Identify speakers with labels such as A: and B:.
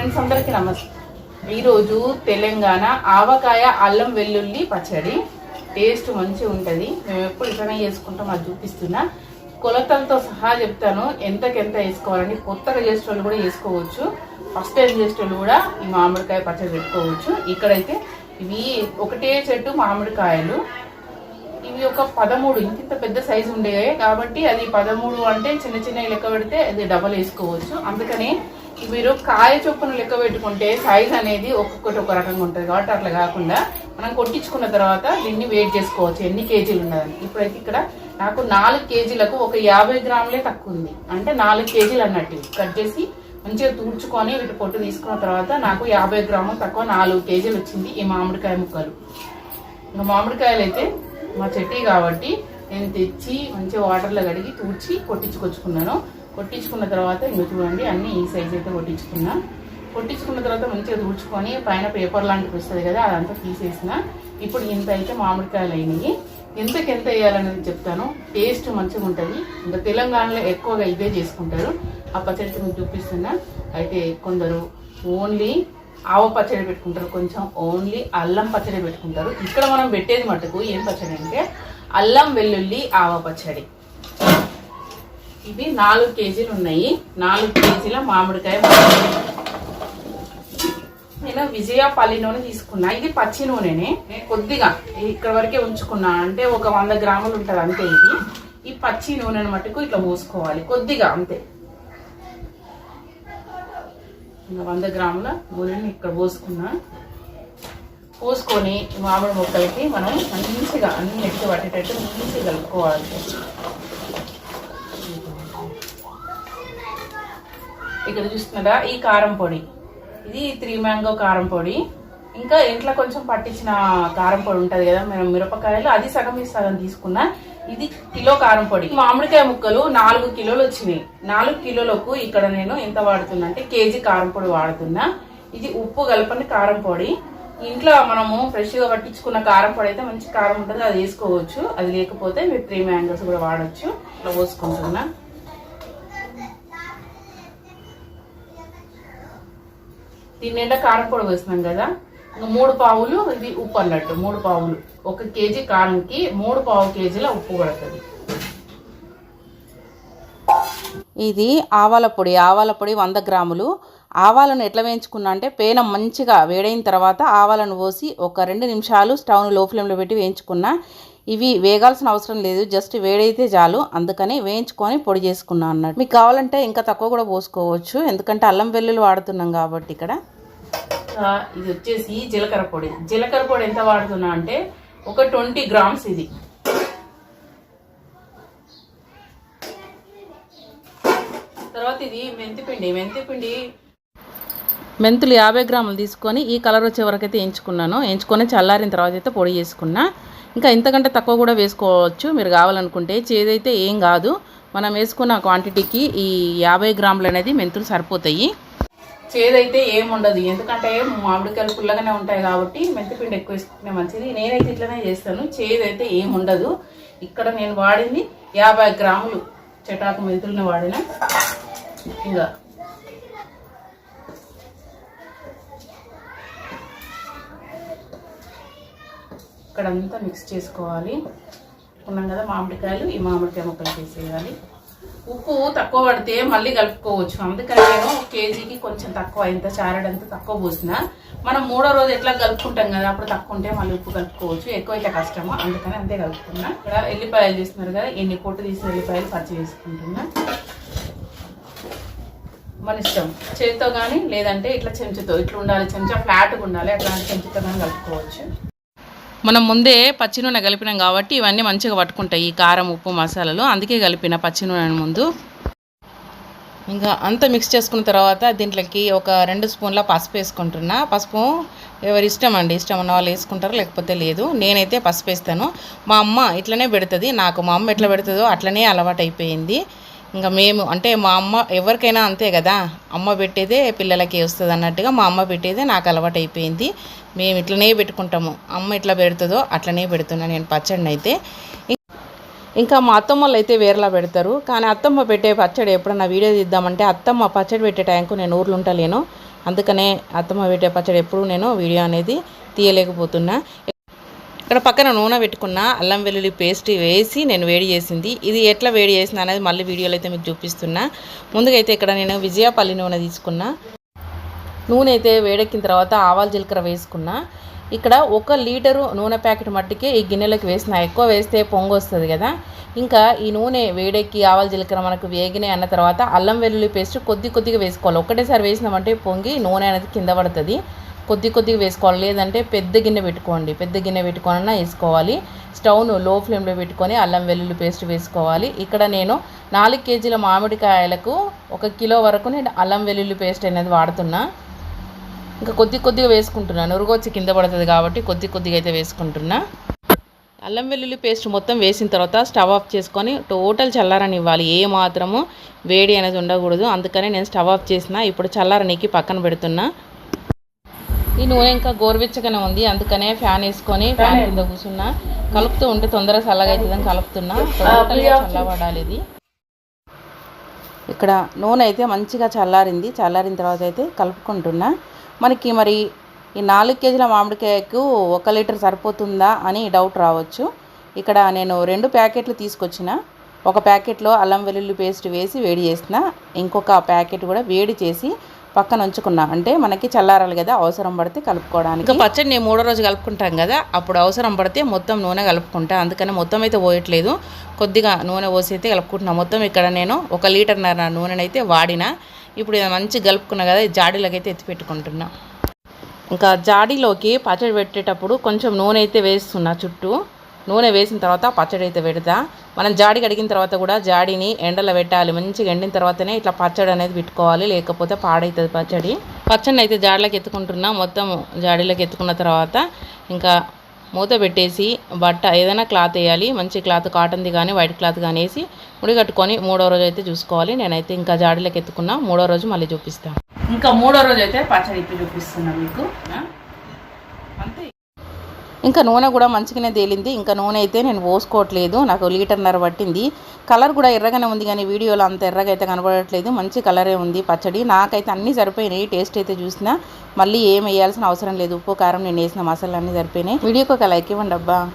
A: Friends అందరికీ నమస్తే. ఈరోజు తెలంగాణ ఆవకాయ అల్లం వెల్లుల్లి పచ్చడి. టేస్ట్ మంచిగా ఉంటుంది. మేము ఎప్పుడు ఇట్లనే చేసుకుంటాం అది చూపిస్తున్నా. కొలతలతో సహా చెప్తాను. ఎంతకెంత వేసుకోవాలని కొత్తగా చేసేటోళ్ళు కూడా వేసుకోవచ్చు. ఫస్ట్ టైం చేసేటోళ్ళు కూడా ఈ మామిడికాయ పచ్చడి పెట్టుకోవచ్చు. ఇక్కడైతే ఇవి ఒకటే చెట్టు మామిడికాయలు. ఇవి ఒక పదమూడు ఇంత పెద్ద సైజు ఉండేవి. కాబట్టి అది పదమూడు అంటే చిన్న చిన్న లెక్క పెడితే అది డబల్ వేసుకోవచ్చు. అందుకని మీరు కాయ చొప్పున లెక్క పెట్టుకుంటే సైజ్ అనేది ఒక్కొక్కటి ఒక రకంగా ఉంటుంది కాబట్టి అట్లా కాకుండా మనం కొట్టించుకున్న తర్వాత దీన్ని వెయిట్ చేసుకోవచ్చు. ఎన్ని కేజీలు ఉన్నదని. ఇప్పుడైతే ఇక్కడ నాకు నాలుగు కేజీలకు ఒక యాభై గ్రాములే తక్కువ ఉంది. అంటే నాలుగు కేజీలు అన్నట్టు. కట్ చేసి మంచిగా తూడ్చుకొని వీటి పొట్టు తీసుకున్న తర్వాత నాకు యాభై గ్రాములు తక్కువ నాలుగు కేజీలు వచ్చింది ఈ మామిడికాయ ముక్కలు. ఇంకా మామిడికాయలు అయితే మా చెట్టి కాబట్టి నేను తెచ్చి మంచిగా వాటర్లో కడిగి తూడ్చి కొట్టించుకొచ్చుకున్నాను. కొట్టించుకున్న తర్వాత ఇంకా చూడండి అన్ని ఈ సైజ్ అయితే కొట్టించుకున్నా. కొట్టించుకున్న తర్వాత మంచిగా ఊడ్చుకొని పైన పేపర్ లాంటిది వస్తుంది కదా అదంతా తీసేసిన. ఇప్పుడు ఇంత అయితే మామిడికాయలు అయినాయి. ఎంతకి ఎంత వేయాలనేది చెప్తాను. టేస్ట్ మంచిగా ఉంటుంది. ఇంకా తెలంగాణలో ఎక్కువగా ఇదే చేసుకుంటారు. ఆ పచ్చడి మీకు చూపిస్తున్నా. అయితే కొందరు ఓన్లీ ఆవ పచ్చడి పెట్టుకుంటారు. కొంచెం ఓన్లీ అల్లం పచ్చడి పెట్టుకుంటారు. ఇక్కడ మనం పెట్టేది మటుకు ఏం పచ్చడి అంటే అల్లం వెల్లుల్లి ఆవ పచ్చడి. ఇవి నాలుగు కేజీలు ఉన్నాయి. నాలుగు కేజీల మామిడికాయ నేను నేను విజయపల్లి నూనె తీసుకున్నా. ఇది పచ్చి నూనెనే. కొద్దిగా ఇక్కడ వరకే ఉంచుకున్నా. అంటే ఒక వంద గ్రాములు ఉంటుంది అంతే ఇది. ఈ పచ్చి నూనెను మటుకు ఇట్లా పోసుకోవాలి కొద్దిగా అంతే. ఇంకా వంద గ్రాముల నూనెని ఇక్కడ పోసుకున్నా. పోసుకొని మామిడి ముక్కలకి మనం మంచిగా అన్ని ఎట్టు పట్టేటట్టు మంచిగా కలుపుకోవాలి. ఇక్కడ చూస్తున్నారా ఈ కారం పొడి. ఇది త్రీ మ్యాంగో కారం పొడి. ఇంకా ఇంట్లో కొంచెం పట్టించిన కారం పొడి ఉంటుంది కదా మనం మిరపకాయలు అది సగం ఈ సగం తీసుకున్నా ఇది కిలో కారం పొడి. మామిడికాయ ముక్కలు నాలుగు కిలోలు వచ్చినాయి. నాలుగు కిలోలకు ఇక్కడ నేను ఎంత వాడుతున్నా అంటే కేజీ కారం పొడి వాడుతున్నా. ఇది ఉప్పు కలపని కారం పొడి. ఇంట్లో మనము ఫ్రెష్గా పట్టించుకున్న కారం పొడి అయితే మంచి కారం ఉంటుంది అది వేసుకోవచ్చు. అది లేకపోతే మీరు త్రీ మ్యాంగోస్ కూడా వాడచ్చు. ఇట్లా పోసుకుంటున్నా. దీని నిండా కారం పొడి కదా. ఇంకా మూడు పావులు ఇది ఉప్పు అన్నట్టు మూడు పావులు. ఒక కేజీ కారంకి మూడు పావు కేజీల ఉప్పు పడుతుంది.
B: ఇది ఆవాల పొడి ఆవాల పొడి వంద గ్రాములు. ఆవాలను ఎట్లా వేయించుకున్నా అంటే పేనం మంచిగా వేడైన తర్వాత ఆవాలను పోసి ఒక రెండు నిమిషాలు స్టవ్ను లో ఫ్లేమ్లో పెట్టి వేయించుకున్నా. ఇవి వేగాల్సిన అవసరం లేదు జస్ట్ వేడైతే చాలు. అందుకని వేయించుకొని పొడి చేసుకున్నా అన్నట్టు. మీకు కావాలంటే ఇంకా తక్కువ కూడా పోసుకోవచ్చు. ఎందుకంటే అల్లం వెల్లుల్లి వాడుతున్నాం కాబట్టి ఇక్కడ.
A: ఇది వచ్చేసి జీలకర్ర పొడి. జీలకర్ర పొడి ఎంత వాడుతున్నా అంటే ఒక ట్వంటీ గ్రామ్స్ ఇది. తర్వాత ఇది మెంతిపిండి. మెంతిపిండి
B: మెంతులు యాభై గ్రాములు తీసుకొని ఈ కలర్ వచ్చే వరకు అయితే ఎంచుకున్నాను ఎంచుకొని చల్లారిన తర్వాత అయితే పొడి చేసుకున్నా. ఇంకా ఇంతకంటే తక్కువ కూడా వేసుకోవచ్చు. మీరు కావాలనుకుంటే చేదైతే ఏం కాదు. మనం వేసుకున్న క్వాంటిటీకి ఈ యాభై గ్రాములు అనేది మెంతులు సరిపోతాయి.
A: చేదైతే ఏముండదు ఎందుకంటే మామిడికాయలు పుల్లగానే ఉంటాయి కాబట్టి మెంతిపిండి ఎక్కువ వేసుకుంటే మంచిది. నేనైతే ఇట్లనే చేస్తాను. చేదైతే ఏం ఉండదు. ఇక్కడ నేను వాడింది యాభై గ్రాములు. చెటాకు మెంతుల్ని వాడిన. ఇంకా ఇక్కడ అంతా మిక్స్ చేసుకోవాలి. ఉన్నాం కదా మామిడికాయలు ఈ మామిడికాయ ముక్కలు తీసేయాలి. ఉప్పు తక్కువ పడితే మళ్ళీ కలుపుకోవచ్చు. అందుకని నేను ఒక కేజీకి కొంచెం తక్కువ ఇంత చారడంత తక్కువ పోసిన. మనం మూడో రోజు ఎట్లా కలుపుకుంటాం కదా అప్పుడు తక్కువ ఉంటే మళ్ళీ ఉప్పు కలుపుకోవచ్చు. ఎక్కువ అయితే కష్టము అందుకని అంతే కలుపుకున్నా. ఇక్కడ ఎల్లిపాయలు చేస్తున్నారు కదా ఎన్ని పొట్టు తీసిన ఎల్లిపాయలు పచ్చి వేసుకుంటున్నా మన ఇష్టం. చేతితో కానీ లేదంటే ఇట్లా చెంచుతో ఇట్లా ఉండాలి. చెంచా ఫ్లాట్గా ఉండాలి అట్లాంటి చెంచుతో కానీ కలుపుకోవచ్చు.
B: మనం ముందే పచ్చి నూనె కలిపినాం కాబట్టి ఇవన్నీ మంచిగా పట్టుకుంటాయి ఈ కారం ఉప్పు మసాలాలు. అందుకే కలిపిన పచ్చి నూనె ముందు. ఇంకా అంతా మిక్స్ చేసుకున్న తర్వాత దీంట్లోకి ఒక రెండు స్పూన్ల పసుపు వేసుకుంటున్నా. పసుపు ఎవరి ఇష్టం అండి? ఇష్టం ఉన్న వాళ్ళు వేసుకుంటారు? లేకపోతే లేదు. నేనైతే పసుపు వేస్తాను. మా అమ్మ ఇట్లనే పెడుతుంది. నాకు మా అమ్మ ఎట్లా పెడుతుందో అట్లనే అలవాటు అయిపోయింది ఇంకా మేము అంటే మా అమ్మ ఎవరికైనా అంతే కదా. అమ్మ పెట్టేదే పిల్లలకి వస్తుంది అన్నట్టుగా మా అమ్మ పెట్టేదే నాకు అలవాటు అయిపోయింది. మేము ఇట్లనే పెట్టుకుంటాము. అమ్మ ఎట్లా పెడుతుందో అట్లనే పెడుతున్నాను నేను పచ్చడిని అయితే. ఇంకా మా అత్తమ్మ అయితే వేరేలా పెడతారు. కానీ అత్తమ్మ పెట్టే పచ్చడి ఎప్పుడన్నా వీడియో తీద్దామంటే అత్తమ్మ పచ్చడి పెట్టే టైంకు నేను ఊర్లో ఉంటలేను
A: అందుకనే అత్తమ్మ పెట్టే పచ్చడి ఎప్పుడు నేను వీడియో అనేది తీయలేకపోతున్నా. ఇక్కడ పక్కన నూనె పెట్టుకున్న అల్లం వెల్లుల్లి పేస్ట్ వేసి నేను వేడి చేసింది. ఇది ఎట్లా వేడి చేసింది అనేది మళ్ళీ వీడియోలో అయితే మీకు చూపిస్తున్నా. ముందుగా అయితే ఇక్కడ నేను విజయపల్లి నూనె తీసుకున్నా. నూనె అయితే వేడెక్కిన తర్వాత ఆవాల జీలకర్ర వేసుకున్నా. ఇక్కడ ఒక లీటరు నూనె ప్యాకెట్ మట్టికి ఈ గిన్నెలోకి వేసిన ఎక్కువ వేస్తే పొంగు వస్తుంది కదా. ఇంకా ఈ నూనె వేడెక్కి ఆవాల జీలకర్ర మనకు వేగినాయి అన్న తర్వాత అల్లం వెల్లుల్లి పేస్ట్ కొద్ది కొద్దిగా వేసుకోవాలి. ఒకటేసారి వేసినామంటే పొంగి నూనె అనేది కింద పడుతుంది. కొద్ది కొద్దిగా వేసుకోవాలి. లేదంటే పెద్ద గిన్నె పెట్టుకోండి. పెద్ద గిన్నె పెట్టుకోనన్నా వేసుకోవాలి. స్టవ్ను లో ఫ్లేమ్లో పెట్టుకొని అల్లం వెల్లుల్లి పేస్ట్ వేసుకోవాలి. ఇక్కడ నేను నాలుగు కేజీల మామిడికాయలకు ఒక కిలో వరకు నేను అల్లం వెల్లుల్లి పేస్ట్ అనేది వాడుతున్నా. ఇంకా కొద్ది కొద్దిగా వేసుకుంటున్నాను నురుగొచ్చి కింద పడుతుంది కాబట్టి కొద్ది కొద్దిగా అయితే వేసుకుంటున్నా. అల్లం వెల్లుల్లి పేస్ట్ మొత్తం వేసిన తర్వాత స్టవ్ ఆఫ్ చేసుకొని టోటల్ చల్లారని ఇవ్వాలి ఏ మాత్రము వేడి అనేది ఉండకూడదు. అందుకనే నేను స్టవ్ ఆఫ్ చేసిన. ఇప్పుడు చల్లారనికి పక్కన పెడుతున్నా. ఈ నూనె ఇంకా గోరువెచ్చగానే ఉంది. అందుకనే ఫ్యాన్ వేసుకొని ఫ్యాన్ కింద కూర్చున్నా. కలుపుతూ ఉంటే తొందరగా చల్లగా అవుతుందని కలుపుతున్నా. చల్లబడాలి ఇది. ఇక్కడ నూనె అయితే మంచిగా చల్లారింది. చల్లారిన తర్వాత అయితే కలుపుకుంటున్నా. మనకి మరి ఈ నాలుగు కేజీల మామిడికాయకు ఒక లీటర్ సరిపోతుందా అని డౌట్ రావచ్చు. ఇక్కడ నేను రెండు ప్యాకెట్లు తీసుకొచ్చిన. ఒక ప్యాకెట్లో అల్లం వెల్లుల్లి పేస్ట్ వేసి వేడి చేసిన. ఇంకొక ప్యాకెట్ కూడా వేడి చేసి పక్కన ఉంచుకున్నా. అంటే మనకి చల్లారాలి కదా అవసరం పడితే కలుపుకోవడానికి. పచ్చడి నేను మూడో రోజు కలుపుకుంటాం కదా అప్పుడు అవసరం పడితే మొత్తం నూనె కలుపుకుంటా అందుకని మొత్తం అయితే పోయట్లేదు. కొద్దిగా నూనె పోసి అయితే కలుపుకుంటున్నా. మొత్తం ఇక్కడ నేను ఒక లీటర్న్నర నూనెనైతే వాడిన. ఇప్పుడు ఇది మంచిగా కలుపుకున్నా కదా ఈ జాడీలోకి అయితే ఎత్తి పెట్టుకుంటున్నా. ఇంకా జాడీలోకి పచ్చడి పెట్టేటప్పుడు కొంచెం నూనె అయితే వేస్తున్నా చుట్టూ. నూనె వేసిన తర్వాత పచ్చడి అయితే పెడతా. మనం జాడి కడిగిన తర్వాత కూడా జాడిని ఎండలో పెట్టాలి. మంచిగా ఎండిన తర్వాతనే ఇట్లా పచ్చడి అనేది పెట్టుకోవాలి. లేకపోతే పాడవుతుంది పచ్చడి. పచ్చడిని అయితే జాడిలోకి ఎత్తుకుంటున్నా. మొత్తం జాడీలోకి ఎత్తుకున్న తర్వాత ఇంకా మూత పెట్టేసి బట్ట ఏదైనా క్లాత్ వేయాలి. మంచి క్లాత్ కాటన్ది కానీ వైట్ క్లాత్ కానీ వేసి ముడిగట్టుకొని మూడో రోజు అయితే చూసుకోవాలి. నేనైతే ఇంకా జాడీలోకి ఎత్తుకున్నా. మూడో రోజు మళ్ళీ చూపిస్తాను
C: ఇంకా మూడో రోజు అయితే పచ్చడి ఇప్పి చూపిస్తున్నాను మీకు.
A: ఇంకా నూనె కూడా మంచిగానే తేలింది. ఇంకా నూనె అయితే నేను పోసుకోవట్లేదు. నాకు లీటర్న్నర పట్టింది. కలర్ కూడా ఎర్రగానే ఉంది కానీ వీడియోలో అంత ఎర్రగా అయితే కనబడట్లేదు. మంచి కలరే ఉంది పచ్చడి. నాకైతే అన్నీ సరిపోయినాయి. టేస్ట్ అయితే చూసినా మళ్ళీ ఏం వేయాల్సిన అవసరం లేదు. ఉప్పు కారం నేను వేసిన మసాలా అన్నీ సరిపోయినాయి. వీడియోకి ఒక లైక్ ఇవ్వండి అబ్బా.